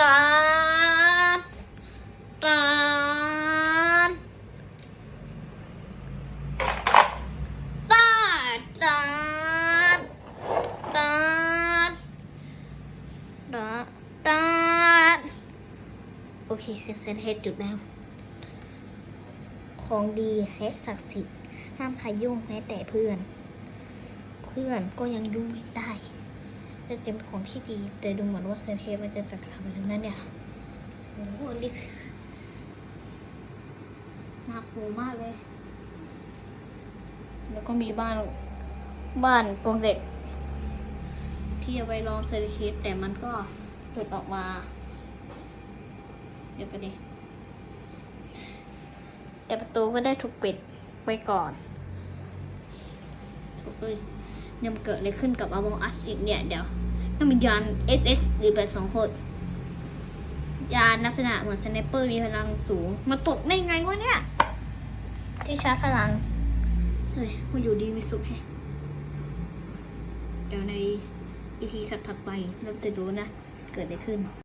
ตาดตาดตาดตาดตาดดาดาดโอเคเซนเซนเฮดจุดแล้ว ของดีเฮดศักดิ์สิทธิ์ห้ามใครยุ่งแม้แต่เพื่อน เพื่อนก็ยังยุ่งไม่ได้ จะเป็นของที่ดี แต่ดูเหมือนว่าเซนเฮดมันจะจัดการแล้วนะเนี่ยโอ้โหนี่น่ากลัวมากเลย แล้วก็มีบ้านบ้านกรงเด็ก ที่เอาไว้ล้อมเซอร์คิดแต่มันก็หลุดออกมา เดี๋ยวกันดิแต่ประตูก็ได้ถูกปิดไว้ก่อนถูกเลยเนี่ยมันเกิดอะไรขึ้นกับอ m ม n g Us อีกเนี่ยเดี๋ยว ถ้ามียาน SS หรือแบบสองคนยานลักษณะเหมือนสไนเปอร์มีพลังสูง มาตกได้ไงวะเนี่ย ที่ชาร์จพลัง เฮ้ยมาอยู่ดีมีสุขแฮะเดี๋ยวในอีพีถัดๆไปเราจะรู้นะ เกิดอะไรขึ้น